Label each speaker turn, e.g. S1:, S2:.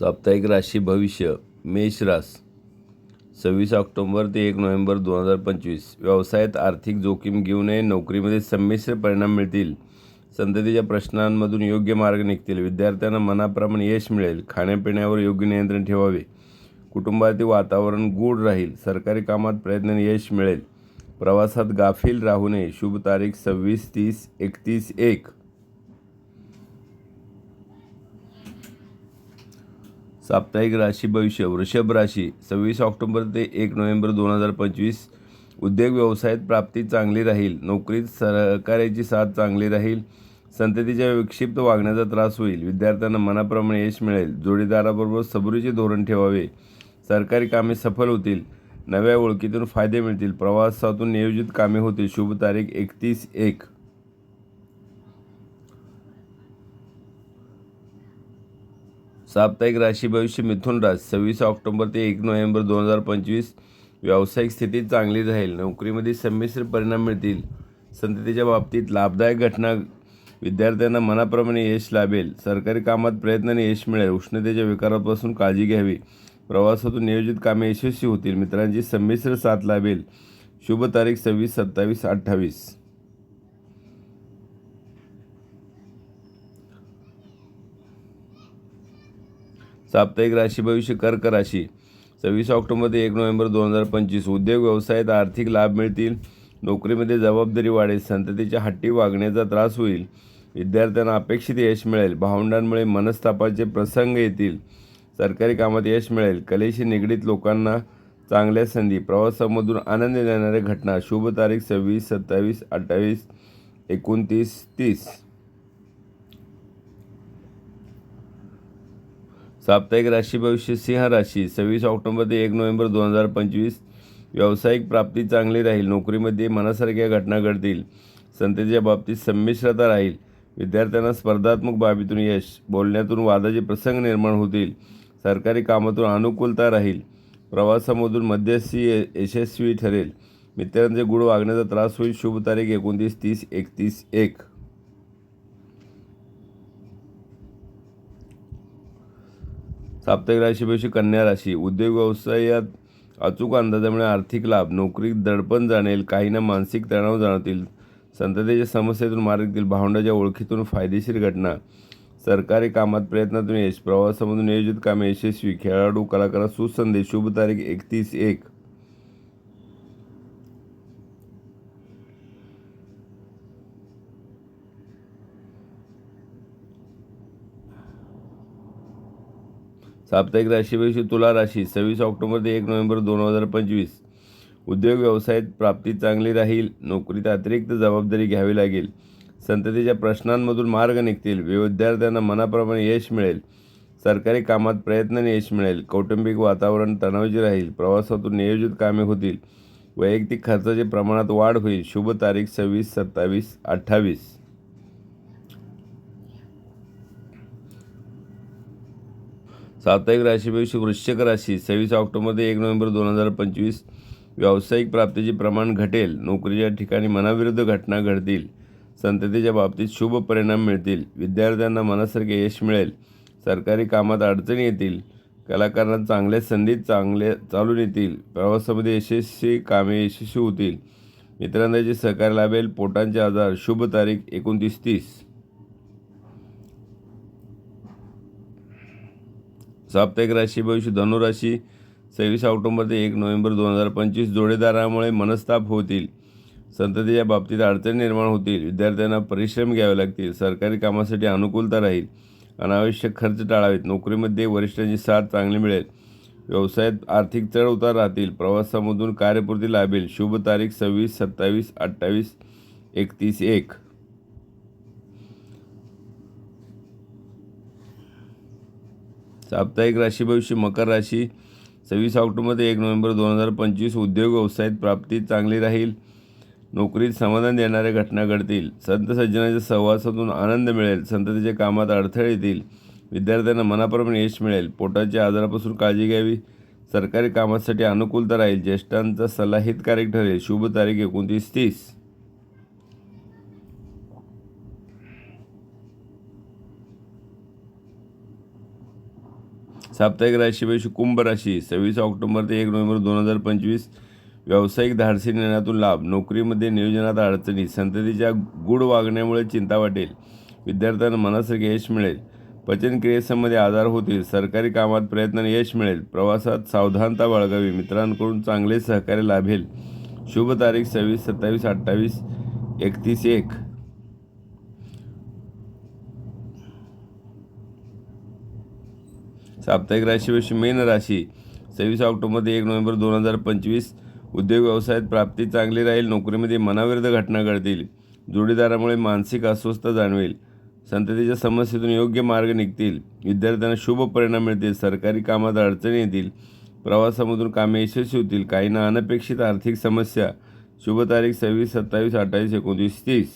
S1: साप्ताहिक राशी भविष्य मेष रास सव्वीस ऑक्टोंबर ते एक नोव्हेंबर दोन हजार पंचवीस. व्यवसायात आर्थिक जोखीम घेऊ नये नोकरीमध्ये संमिश्र परिणाम मिळतील. संततीच्या प्रश्नांमधून योग्य मार्ग निघतील. विद्यार्थ्यांना मनाप्रमाणे यश मिळेल. खाण्यापिण्यावर योग्य नियंत्रण ठेवावे. कुटुंबातील वातावरण गूढ राहील. सरकारी कामात प्रयत्न यश मिळेल. प्रवासात गाफील राहू नये. शुभ तारीख सव्वीस तीस एकतीस एक. साप्ताहिक राशी भविष्य वृषभ राशी. सव्वीस ऑक्टोबर ते एक नोव्हेंबर दोन हजार पंचवीस. उद्योग व्यवसायात प्राप्ती चांगली राहील. नोकरीत सहकार्याची साथ चांगली राहील. संततीच्या विक्षिप्त वागण्याचा त्रास होईल. विद्यार्थ्यांना मनाप्रमाणे यश मिळेल. जोडीदाराबरोबर सबुरीचे धोरण ठेवावे. सरकारी कामे सफल होतील. नव्या ओळखीतून फायदे मिळतील. प्रवासातून नियोजित कामे होतील. शुभ तारीख एकतीस एक. साप्ताहिक राशी भविष्य मिथुन रास सव्वीस ऑक्टोबर ते एक नोव्हेंबर दोन हजार पंचवीस. व्यावसायिक स्थिती चांगली राहील. नोकरीमध्ये संमिश्र परिणाम मिळतील. संततीच्या बाबतीत लाभदायक घटना विद्यार्थ्यांना मनाप्रमाणे यश लाभेल. सरकारी कामात प्रयत्नाने यश मिळेल. उष्णतेच्या विकारापासून काळजी घ्यावी. प्रवासातून नियोजित कामे यशस्वी होतील. मित्रांची संमिश्र साथ लाभेल. शुभ तारीख सव्वीस सत्तावीस अठ्ठावीस. साप्ताहिक राशी भविष्य कर्क राशी. सव्वीस ऑक्टोबर ते एक नोव्हेंबर दोन हजार पंचवीस उद्योग व्यवसायात आर्थिक लाभ मिळतील. नोकरीमध्ये जबाबदारी वाढेल. संततीच्या हट्टी वागण्याचा त्रास होईल. विद्यार्थ्यांना अपेक्षित यश मिळेल. भावंडांमुळे मनस्तापाचे प्रसंग येतील. सरकारी कामात यश मिळेल. कलेशी निगडीत लोकांना चांगल्या संधी प्रवासामधून आनंद देणाऱ्या घटना. शुभ तारीख सव्वीस सत्तावीस अठ्ठावीस एकोणतीस तीस. साप्ताहिक राशी भविष्य सिंह राशी. सव्वीस ऑक्टोबर ते एक नोव्हेंबर दोन हजार पंचवीस. व्यावसायिक प्राप्ती चांगली राहील. नोकरीमध्ये मनासारख्या घटना घडतील. संतेच्या बाबतीत संमिश्रता राहील. विद्यार्थ्यांना स्पर्धात्मक बाबीतून यश बोलण्यातून वादाचे प्रसंग निर्माण होतील. सरकारी कामातून अनुकूलता राहील. प्रवासामधून मध्यस्थी य- यशस्वी ठरेल. मित्रांचे गुढ वागण्याचा त्रास होईल. शुभ तारीख एकोणतीस तीस एकतीस एक. साप्ताहिक राशीपेक्षा कन्या राशी. उद्योग व्यवसायात अचूक अंदाजामुळे आर्थिक लाभ नोकरीत दडपण जाणेल काहींना मानसिक तणाव जाणवतील. संततेच्या समस्येतून मार्ग येतील भावंडाच्या ओळखीतून फायदेशीर घटना. सरकारी कामात प्रयत्नातून यश प्रवासामधून नियोजित कामे यशस्वी. खेळाडू कलाकारात सुसंदेश. शुभ तारीख एकतीस एक. साप्ताहिक राशी तुला राशी सव्वीस ऑक्टोबर ते एक नोव्हेंबर दोन हजार पंचवीस. उद्योग व्यवसायात प्राप्ती चांगली राहील नोकरीत अतिरिक्त जबाबदारी घ्यावी लागेल. संततीच्या प्रश्नांमधून मार्ग निघतील विद्यार्थ्यांना मनाप्रमाणे यश मिळेल. सरकारी कामात प्रयत्नाने यश मिळेल कौटुंबिक वातावरण तणावाचे राहील प्रवासातून नियोजित कामे होतील. वैयक्तिक खर्चाचे प्रमाणात वाढ होईल. शुभ तारीख सव्वीस सत्तावीस अठ्ठावीस. साप्ताहिक राशीपेक्षा वृश्चिक राशी. सव्वीस ऑक्टोबर ते एक नोव्हेंबर दोन हजार पंचवीस व्यावसायिक प्राप्तीचे प्रमाण घटेल. नोकरीच्या ठिकाणी मनाविरुद्ध घटना घडतील. संततीच्या बाबतीत शुभ परिणाम मिळतील. विद्यार्थ्यांना मनासारखे यश मिळेल. सरकारी कामात अडचणी येतील. कलाकारांना चांगल्या संधी चांगले चालून येतील. प्रवासामध्ये यशस्वी कामे यशस्वी होतील. मित्रांचे सहकार्य लाभेल. पोटांचे आजार. शुभ तारीख एकोणतीस तीस. साप्ताहिक राशी भविष्य धनुराशी सव्वीस ऑक्टोबर ते एक नोव्हेंबर दोन हजार पंचवीस जोडेदारामुळे मनस्ताप होतील. संततीच्या बाबतीत अडचणी निर्माण होतील. विद्यार्थ्यांना परिश्रम घ्यावे लागतील. सरकारी कामासाठी अनुकूलता राहील. अनावश्यक खर्च टाळावेत. नोकरीमध्ये वरिष्ठांची साथ चांगली मिळेल. व्यवसायात आर्थिक चढ उतार राहतील. प्रवासामधून कार्यपूर्ती लाभेल. शुभ तारीख सव्वीस सत्तावीस अठ्ठावीस एकतीस एक. साप्ताहिक राशी भविष्य मकर राशी. सव्वीस ऑक्टोबर ते एक नोव्हेंबर दोन हजार पंचवीस उद्योग व्यवसायात प्राप्ती चांगली राहील. नोकरीत समाधान देणाऱ्या घटना घडतील. संत सज्जनाच्या सहवासातून आनंद मिळेल. संततीच्या कामात अडथळे येतील. विद्यार्थ्यांना मनाप्रमाणे यश मिळेल. पोटाच्या आजारापासून काळजी घ्यावी. सरकारी कामासाठी अनुकूलता राहील. ज्येष्ठांचा सल्ला हितकारक ठरेल. शुभ तारीख एकोणतीस तीस. साप्ताहिक राशी भविष्य कुंभ राशी सव्वीस ऑक्टोबर ते एक नोव्हेंबर दोन हजार पंचवीस. व्यावसायिक धाडसी निर्णयातून लाभ नोकरीमध्ये नियोजनात अडचणी संततीच्या गुढ वागण्यामुळे चिंता वाटेल. विद्यार्थ्यांना मनासारखे यश मिळेल. पचनक्रियेसंबंधी आजार होतील. सरकारी कामात प्रयत्नाने यश मिळेल. प्रवासात सावधानता बाळगावी. मित्रांकडून चांगले सहकार्य लाभेल. शुभ तारीख सव्वीस सत्तावीस अठ्ठावीस एकतीस एक. साप्ताहिक राशीविषयी मेन राशी. सव्वीस ऑक्टोबर ते एक नोव्हेंबर दोन हजार पंचवीस उद्योग व्यवसायात प्राप्ती चांगली राहील नोकरीमध्ये मनाविरुद्ध घटना घडतील जोडीदारामुळे मानसिक अस्वस्थता जाणवेल संततीच्या समस्येतून योग्य मार्ग निघतील विद्यार्थ्यांना शुभ परिणाम मिळतील सरकारी कामात अडचणी येतील प्रवासामधून कामे यशस्वी होतील काहींना अनपेक्षित आर्थिक समस्या. शुभ तारीख सव्वीस सत्तावीस अठ्ठावीस एकोणतीस तीस.